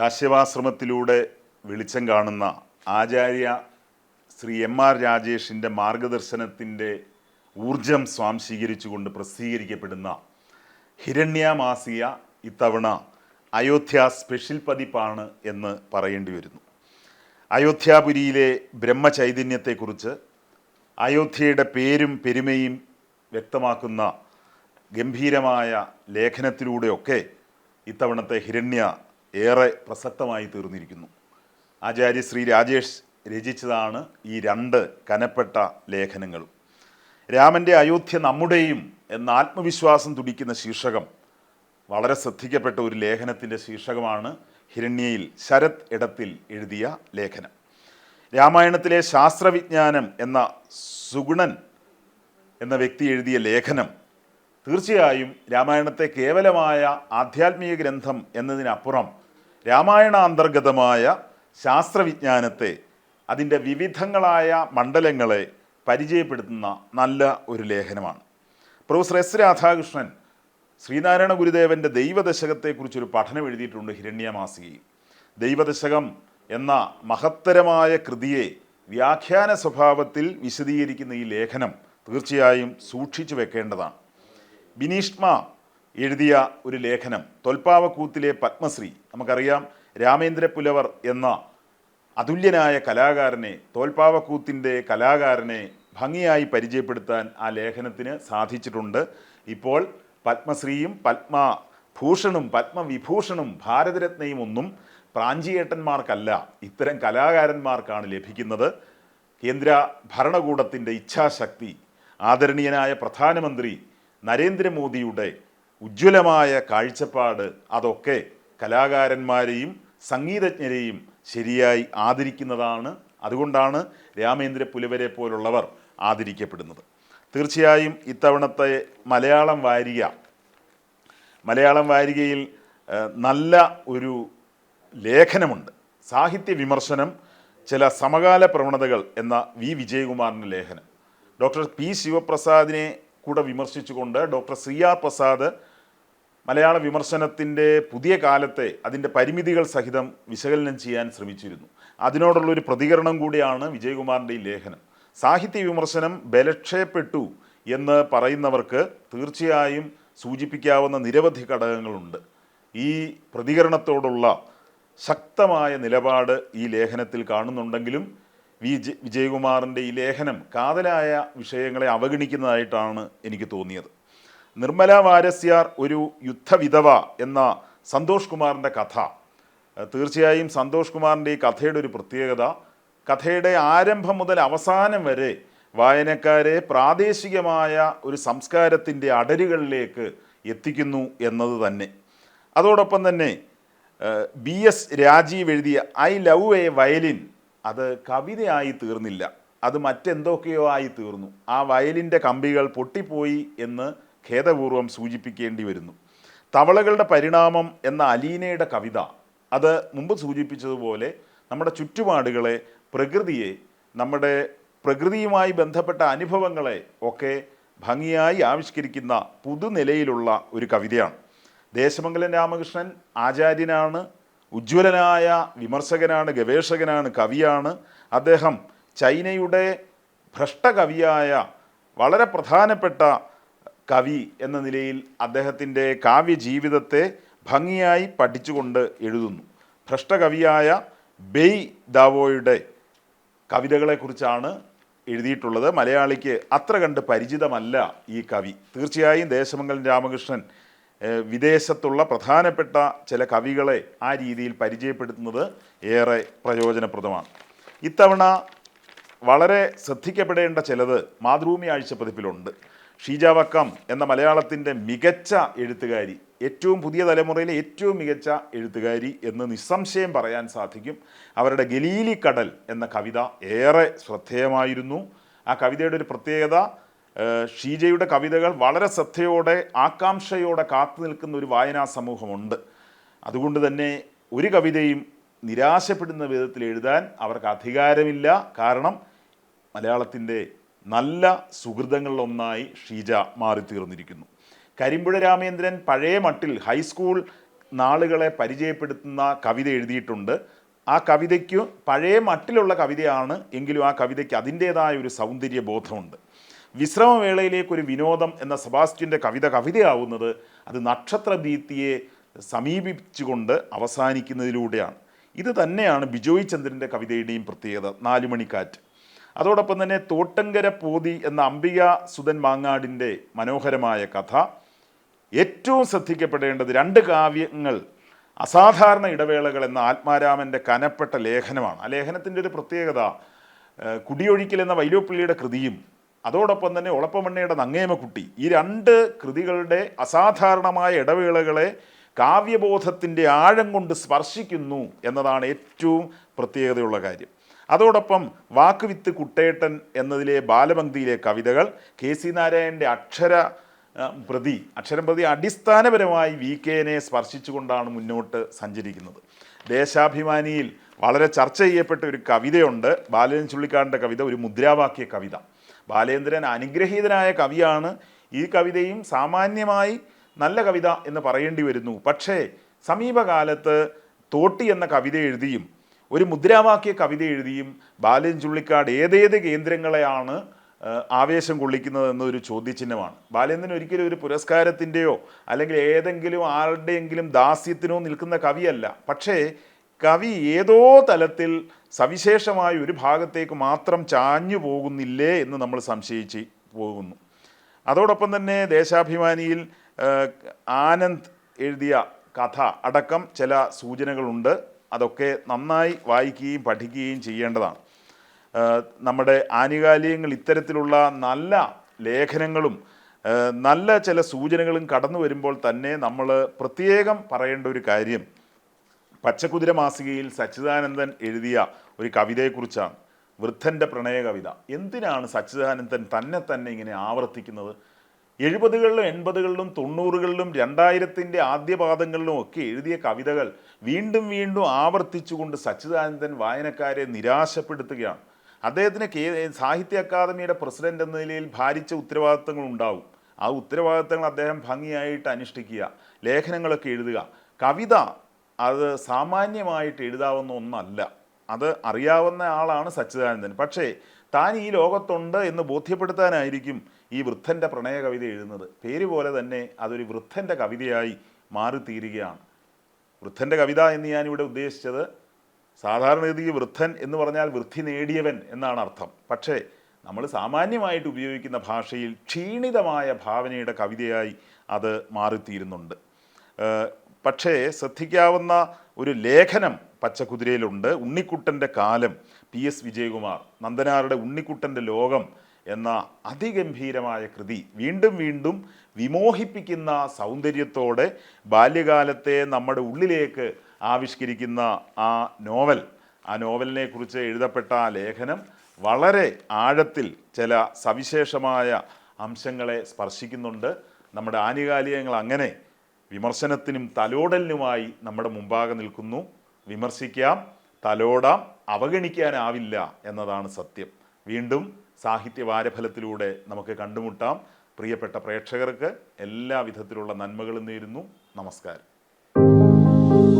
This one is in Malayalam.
കാശ്യപാശ്രമത്തിലൂടെ വെളിച്ചം കാണുന്ന ആചാര്യ ശ്രീ എം ആർ രാജേഷിന്റെ മാർഗദർശനത്തിന്റെ ഊർജം സ്വാംശീകരിച്ചുകൊണ്ട് പ്രസിദ്ധീകരിക്കപ്പെടുന്ന ഹിരണ്യമാസിയ ഇത്തവണ അയോധ്യ സ്പെഷ്യൽ പതിപ്പാണ് എന്ന് പറയേണ്ടി വരുന്നു. അയോധ്യാപുരിയിലെ ബ്രഹ്മചൈതന്യത്തെക്കുറിച്ച് അയോധ്യയുടെ പേരും പെരുമയും വ്യക്തമാക്കുന്ന ഗംഭീരമായ ലേഖനത്തിലൂടെയൊക്കെ ഇത്തവണത്തെ ഹിരണ്യ ഏറെ പ്രസക്തമായി തീർന്നിരിക്കുന്നു. ആചാര്യ ശ്രീ രാജേഷ് രചിച്ചതാണ് ഈ രണ്ട് കനപ്പെട്ട ലേഖനങ്ങൾ രാമന്റെ അയോധ്യ നമ്മുടെയും എന്ന ആത്മവിശ്വാസം തുടിക്കുന്ന ശീർഷകം വളരെ ശ്രദ്ധിക്കപ്പെട്ട ഒരു ലേഖനത്തിന്റെ ശീർഷകമാണ് ഹിരണ്യയിൽ ശരത് ഇടത്തിൽ എഴുതിയ ലേഖനം. രാമായണത്തിലെ ശാസ്ത്രവിജ്ഞാനം എന്ന സുഗുണൻ എന്ന വ്യക്തി എഴുതിയ ലേഖനം തീർച്ചയായും രാമായണത്തെ കേവലമായ ആധ്യാത്മിക ഗ്രന്ഥം എന്നതിനപ്പുറം രാമായണ അന്തർഗതമായ ശാസ്ത്രവിജ്ഞാനത്തെ അതിന്റെ വിവിധങ്ങളായ മണ്ഡലങ്ങളെ പരിചയപ്പെടുത്തുന്ന നല്ല ഒരു ലേഖനമാണ്. പ്രൊഫസർ എസ് രാധാകൃഷ്ണൻ ശ്രീനാരായണ ഗുരുദേവന്റെ ദൈവദശകത്തെക്കുറിച്ചൊരു പഠനം എഴുതിയിട്ടുണ്ട് ഹിരണ്യമാസികയിൽ. ദൈവദശകം എന്ന മഹത്തരമായ കൃതിയെ വ്യാഖ്യാന സ്വഭാവത്തിൽ വിശദീകരിക്കുന്ന ഈ ലേഖനം തീർച്ചയായും സൂക്ഷിച്ചു വെക്കേണ്ടതാണ്. ബിനീഷ്മ എഴുതിയ ഒരു ലേഖനം തൊൽപ്പാവക്കൂത്തിലെ പത്മശ്രീ നമുക്കറിയാം രാമേന്ദ്ര പുലവർ എന്ന അതുല്യനായ കലാകാരനെ തോൽപ്പാവക്കൂത്തിന്റെ കലാകാരനെ ഭംഗിയായി പരിചയപ്പെടുത്താൻ ആ ലേഖനത്തിന് സാധിച്ചിട്ടുണ്ട്. ഇപ്പോൾ പത്മശ്രീയും പത്മഭൂഷണും പത്മവിഭൂഷണും ഭാരതരത്നയും ഒന്നും പ്രാഞ്ചിയേട്ടന്മാർക്കല്ല ഇത്തരം കലാകാരന്മാർക്കാണ് ലഭിക്കുന്നത്. കേന്ദ്ര ഭരണകൂടത്തിന്റെ ഇച്ഛാശക്തി ആദരണീയനായ പ്രധാനമന്ത്രി നരേന്ദ്രമോദിയുടെ ഉജ്ജ്വലമായ കാഴ്ചപ്പാട് അതൊക്കെ കലാകാരന്മാരെയും സംഗീതജ്ഞരെയും ശരിയായി ആദരിക്കുന്നതാണ്. അതുകൊണ്ടാണ് രാമേന്ദ്ര പുലവരെ പോലുള്ളവർ ആദരിക്കപ്പെടുന്നത്. തീർച്ചയായും ഇത്തവണത്തെ മലയാളം വാരിക മലയാളം വാരികയിൽ നല്ല ഒരു ലേഖനമുണ്ട്. സാഹിത്യ വിമർശനം ചില സമകാല പ്രവണതകൾ എന്ന വി. വിജയകുമാറിന്റെ ലേഖനം. Doctor P. ശിവപ്രസാദിനെ കൂടെ വിമർശിച്ചുകൊണ്ട് ഡോക്ടർ സി ആർ പ്രസാദ് മലയാള വിമർശനത്തിന്റെ പുതിയ കാലത്തെ അതിന്റെ പരിമിതികൾ സഹിതം വിശകലനം ചെയ്യാൻ ശ്രമിച്ചിരുന്നു. അതിനോടുള്ളൊരു പ്രതികരണം കൂടിയാണ് വിജയകുമാറിന്റെ ഈ ലേഖനം. സാഹിത്യ വിമർശനം ബലക്ഷയപ്പെട്ടു എന്ന് പറയുന്നവർക്ക് തീർച്ചയായും സൂചിപ്പിക്കാവുന്ന നിരവധി ഘടകങ്ങളുണ്ട്. ഈ പ്രതികരണത്തോടുള്ള ശക്തമായ നിലപാട് ഈ ലേഖനത്തിൽ കാണുന്നുണ്ടെങ്കിലും വി വിജയകുമാറിന്റെ ഈ ലേഖനം കാതലായ വിഷയങ്ങളെ അവഗണിക്കുന്നതായിട്ടാണ് എനിക്ക് തോന്നിയത്. നിർമ്മല വാരസ്യാർ ഒരു യുദ്ധവിധവ എന്ന സന്തോഷ് കുമാറിന്റെ കഥ. തീർച്ചയായും സന്തോഷ് കുമാറിന്റെ ഈ കഥയുടെ ഒരു പ്രത്യേകത കഥയുടെ ആരംഭം മുതൽ അവസാനം വരെ വായനക്കാരെ പ്രാദേശികമായ ഒരു സംസ്കാരത്തിന്റെ അടരുകളിലേക്ക് എത്തിക്കുന്നു എന്നത് തന്നെ. അതോടൊപ്പം തന്നെ ബി എസ് രാജീവ് എഴുതിയ ഐ ലവ് എ വയലിൻ അത് കവിതയായി തീർന്നില്ല. അത് മറ്റെന്തൊക്കെയോ ആയി തീർന്നു. ആ വയലിന്റെ കമ്പികൾ പൊട്ടിപ്പോയി എന്ന് ഖേദപൂർവം സൂചിപ്പിക്കേണ്ടി വരുന്നു. തവളകളുടെ പരിണാമം എന്ന അലീനയുടെ കവിത അത് മുമ്പ് സൂചിപ്പിച്ചതുപോലെ നമ്മുടെ ചുറ്റുപാടുകളെ പ്രകൃതിയെ നമ്മുടെ പ്രകൃതിയുമായി ബന്ധപ്പെട്ട അനുഭവങ്ങളെ ഒക്കെ ഭംഗിയായി ആവിഷ്കരിക്കുന്ന പുതുനിലയിലുള്ള ഒരു കവിതയാണ്. ദേശമംഗലം രാമകൃഷ്ണൻ ആചാര്യനാണ് ഉജ്ജ്വലനായ വിമർശകനാണ് ഗവേഷകനാണ് കവിയാണ്. അദ്ദേഹം ചൈനയുടെ ഭ്രഷ്ടകവിയായ വളരെ പ്രധാനപ്പെട്ട കവി എന്ന നിലയിൽ അദ്ദേഹത്തിന്റെ കാവ്യജീവിതത്തെ ഭംഗിയായി പഠിച്ചുകൊണ്ട് എഴുതുന്നു. ഭ്രഷ്ടകവിയായ ബെയ് ദാവോയുടെ കവിതകളെക്കുറിച്ചാണ് എഴുതിയിട്ടുള്ളത്. മലയാളിക്ക് അത്ര കണ്ട് പരിചിതമല്ല ഈ കവി. തീർച്ചയായും ദേശമംഗലം രാമകൃഷ്ണൻ വിദേശത്തുള്ള പ്രധാനപ്പെട്ട ചില കവികളെ ആ രീതിയിൽ പരിചയപ്പെടുത്തുന്നത് ഏറെ പ്രയോജനപ്രദമാണ്. ഇത്തവണ വളരെ ശ്രദ്ധിക്കപ്പെടേണ്ട ചിലത് മാതൃഭൂമി ആഴ്ചപ്പതിപ്പിലുണ്ട്. ഷീജ വക്കം എന്ന മലയാളത്തിന്റെ മികച്ച എഴുത്തുകാരി ഏറ്റവും പുതിയ തലമുറയിലെ ഏറ്റവും മികച്ച എഴുത്തുകാരി എന്ന് നിസ്സംശയം പറയാൻ സാധിക്കും. അവരുടെ ഗലീലി കടൽ എന്ന കവിത ഏറെ ശ്രദ്ധേയമായിരുന്നു. ആ കവിതയുടെ ഒരു പ്രത്യേകത ഷീജയുടെ കവിതകൾ വളരെ ശ്രദ്ധയോടെ ആകാംക്ഷയോടെ കാത്തു നിൽക്കുന്ന ഒരു വായനാ സമൂഹമുണ്ട്. അതുകൊണ്ട് തന്നെ ഒരു കവിതയും നിരാശപ്പെടുന്ന വിധത്തിൽ എഴുതാൻ അവർക്ക് അധികാരമില്ല. കാരണം മലയാളത്തിന്റെ നല്ല സുഹൃതങ്ങളിലൊന്നായി ഷീജ മാറിത്തീർന്നിരിക്കുന്നു. കരിമ്പുഴ രാമേന്ദ്രൻ പഴയ മട്ടിൽ ഹൈസ്കൂൾ നാളുകളെ പരിചയപ്പെടുത്തുന്ന കവിത എഴുതിയിട്ടുണ്ട്. ആ കവിതയ്ക്ക് പഴയ മട്ടിലുള്ള കവിതയാണ് എങ്കിലും ആ കവിതയ്ക്ക് അതിന്റേതായ ഒരു സൗന്ദര്യ ബോധമുണ്ട് വിശ്രമവേളയിലേക്കൊരു വിനോദം എന്ന സെബാസ്റ്റ്യന്റെ കവിത കവിതയാവുന്നത് അത് നക്ഷത്രഭീത്തിയെ സമീപിച്ചുകൊണ്ട് അവസാനിക്കുന്നതിലൂടെയാണ്. ഇത് തന്നെയാണ് ബിജോയ് ചന്ദ്രന്റെ കവിതയുടെയും പ്രത്യേകത നാലുമണിക്കാറ്റ്. അതോടൊപ്പം തന്നെ തോട്ടങ്കര പോതി എന്ന അംബിക സുധൻ മാങ്ങാടിന്റെ മനോഹരമായ കഥ. ഏറ്റവും ശ്രദ്ധിക്കപ്പെടേണ്ടത് രണ്ട് കാവ്യങ്ങൾ അസാധാരണ ഇടവേളകൾ എന്ന ആത്മാരാമന്റെ കനപ്പെട്ട ലേഖനമാണ്. ആ ലേഖനത്തിന്റെ ഒരു പ്രത്യേകത കുടിയൊഴിക്കൽ എന്ന വൈലോപ്പിള്ളിയുടെ കൃതിയും അതോടൊപ്പം തന്നെ ഒളപ്പമണ്ണയുടെ നങ്ങേമക്കുട്ടി. ഈ രണ്ട് കൃതികളുടെ അസാധാരണമായ ഇടവേളകളെ കാവ്യബോധത്തിന്റെ ആഴം കൊണ്ട് സ്പർശിക്കുന്നു എന്നതാണ് ഏറ്റവും പ്രത്യേകതയുള്ള കാര്യം. അതോടൊപ്പം വാക്കുവിത്ത് കുട്ടേട്ടൻ എന്നതിലെ ബാലപംക്തിയിലെ കവിതകൾ കെ സി നാരായണന്റെ അക്ഷര പ്രതി അക്ഷരം പ്രതി അടിസ്ഥാനപരമായി വി കെനെ സ്പർശിച്ചുകൊണ്ടാണ് മുന്നോട്ട് സഞ്ചരിക്കുന്നത്. ദേശാഭിമാനിയിൽ വളരെ ചർച്ച ചെയ്യപ്പെട്ട ഒരു കവിതയുണ്ട്. ബാലൻ ചുള്ളിക്കാടിന്റെ കവിത ഒരു മുദ്രാവാക്യ കവിത. ബാലേന്ദ്രൻ അനുഗ്രഹീതനായ കവിയാണ്. ഈ കവിതയും സാമാന്യമായി നല്ല കവിത എന്ന് പറയേണ്ടി വരുന്നു. പക്ഷേ സമീപകാലത്ത് തോട്ടി എന്ന കവിത എഴുതിയും ഒരു മുദ്രാവാക്യ കവിത എഴുതിയും ബാലൻ ചുള്ളിക്കാട് ഏതേത് കേന്ദ്രങ്ങളെയാണ് ആവേശം കൊള്ളിക്കുന്നത് എന്നൊരു ചോദ്യചിഹ്നമാണ്. ബാലേന്ദ്രൻ ഒരിക്കലും ഒരു പുരസ്കാരത്തിന്റെയോ അല്ലെങ്കിൽ ഏതെങ്കിലും ആരുടെയെങ്കിലും ദാസ്യത്തിനോ നിൽക്കുന്ന കവിയല്ല. പക്ഷേ കവി ഏതോ തലത്തിൽ സവിശേഷമായ ഒരു ഭാഗത്തേക്ക് മാത്രം ചാഞ്ഞു പോകുന്നില്ലേ എന്ന് നമ്മൾ സംശയിച്ച് പോകുന്നു. അതോടൊപ്പം തന്നെ ദേശാഭിമാനിയിൽ ആനന്ദ് എഴുതിയ കഥ അടക്കം ചില സൂചനകളുണ്ട്. അതൊക്കെ നന്നായി വായിക്കുകയും പഠിക്കുകയും ചെയ്യേണ്ടതാണ്. നമ്മുടെ ആനുകാലികങ്ങൾ ഇത്തരത്തിലുള്ള നല്ല ലേഖനങ്ങളും നല്ല ചില സൂചനകളും കടന്നു വരുമ്പോൾ തന്നെ നമ്മൾ പ്രത്യേകം പറയേണ്ട ഒരു കാര്യം. പച്ചക്കുതിര മാസികയിൽ സച്ചിദാനന്ദൻ എഴുതിയ ഒരു കവിതയെക്കുറിച്ചാണ്. വൃദ്ധന്റെ പ്രണയ കവിത എന്തിനാണ് സച്ചിദാനന്ദൻ തന്നെ തന്നെ ഇങ്ങനെ ആവർത്തിക്കുന്നത്? എഴുപതുകളിലും എൺപതുകളിലും തൊണ്ണൂറുകളിലും രണ്ടായിരത്തിന്റെ ആദ്യപാദങ്ങളിലും ഒക്കെ എഴുതിയ കവിതകൾ വീണ്ടും വീണ്ടും ആവർത്തിച്ചുകൊണ്ട് സച്ചിദാനന്ദൻ വായനക്കാരെ നിരാശപ്പെടുത്തുകയാണ്. അദ്ദേഹത്തിന് കേ സാഹിത്യ അക്കാദമിയുടെ പ്രസിഡന്റ് എന്ന നിലയിൽ ഭാരിച്ച ഉത്തരവാദിത്തങ്ങൾ ഉണ്ടാവും. ആ ഉത്തരവാദിത്തങ്ങൾ അദ്ദേഹം ഭംഗിയായിട്ട് അനുഷ്ഠിക്കുക ലേഖനങ്ങളൊക്കെ എഴുതുക. കവിത അത് സാമാന്യമായിട്ട് എഴുതാവുന്ന ഒന്നല്ല. അത് അറിയാവുന്ന ആളാണ് സച്ചിദാനന്ദൻ. പക്ഷേ താൻ ഈ ലോകത്തുണ്ട് എന്ന് ബോധ്യപ്പെടുത്താനായിരിക്കും ഈ വൃദ്ധന്റെ പ്രണയ കവിത എഴുതുന്നത്. പേര് പോലെ തന്നെ അതൊരു വൃദ്ധന്റെ കവിതയായി മാറിത്തീരുകയാണ്. വൃദ്ധന്റെ കവിത എന്ന് ഞാനിവിടെ ഉദ്ദേശിച്ചത് സാധാരണഗതിക്ക് വൃദ്ധൻ എന്ന് പറഞ്ഞാൽ വൃദ്ധി നേടിയവൻ എന്നാണ് അർത്ഥം. പക്ഷേ നമ്മൾ സാമാന്യമായിട്ട് ഉപയോഗിക്കുന്ന ഭാഷയിൽ ക്ഷീണിതമായ ഭാവനയുടെ കവിതയായി അത് മാറിത്തീരുന്നുണ്ട്. പക്ഷേ ശ്രദ്ധിക്കാവുന്ന ഒരു ലേഖനം പച്ചക്കുതിരയിലുണ്ട്. ഉണ്ണിക്കുട്ടന്റെ കാലം പി. എസ്. വിജയകുമാർ നന്ദനാറുടെ ഉണ്ണിക്കുട്ടന്റെ ലോകം എന്ന അതിഗംഭീരമായ കൃതി വീണ്ടും വീണ്ടും വിമോഹിപ്പിക്കുന്ന സൗന്ദര്യത്തോടെ ബാല്യകാലത്തെ നമ്മുടെ ഉള്ളിലേക്ക് ആവിഷ്കരിക്കുന്ന ആ നോവൽ. ആ നോവലിനെ കുറിച്ച് എഴുതപ്പെട്ട ആ ലേഖനം വളരെ ആഴത്തിൽ ചില സവിശേഷമായ അംശങ്ങളെ സ്പർശിക്കുന്നുണ്ട്. നമ്മുടെ ആനുകാലികങ്ങൾ അങ്ങനെ വിമർശനത്തിനും തലോടലിനുമായി നമ്മുടെ മുമ്പാകെ നിൽക്കുന്നു. വിമർശിക്കാം തലോടാം അവഗണിക്കാനാവില്ല എന്നതാണ് സത്യം. വീണ്ടും സാഹിത്യവാരഫലത്തിലൂടെ നമുക്ക് കണ്ടുമുട്ടാം. പ്രിയപ്പെട്ട പ്രേക്ഷകർക്ക് എല്ലാവിധത്തിലുള്ള നന്മകളും നേരുന്നു. നമസ്കാരം.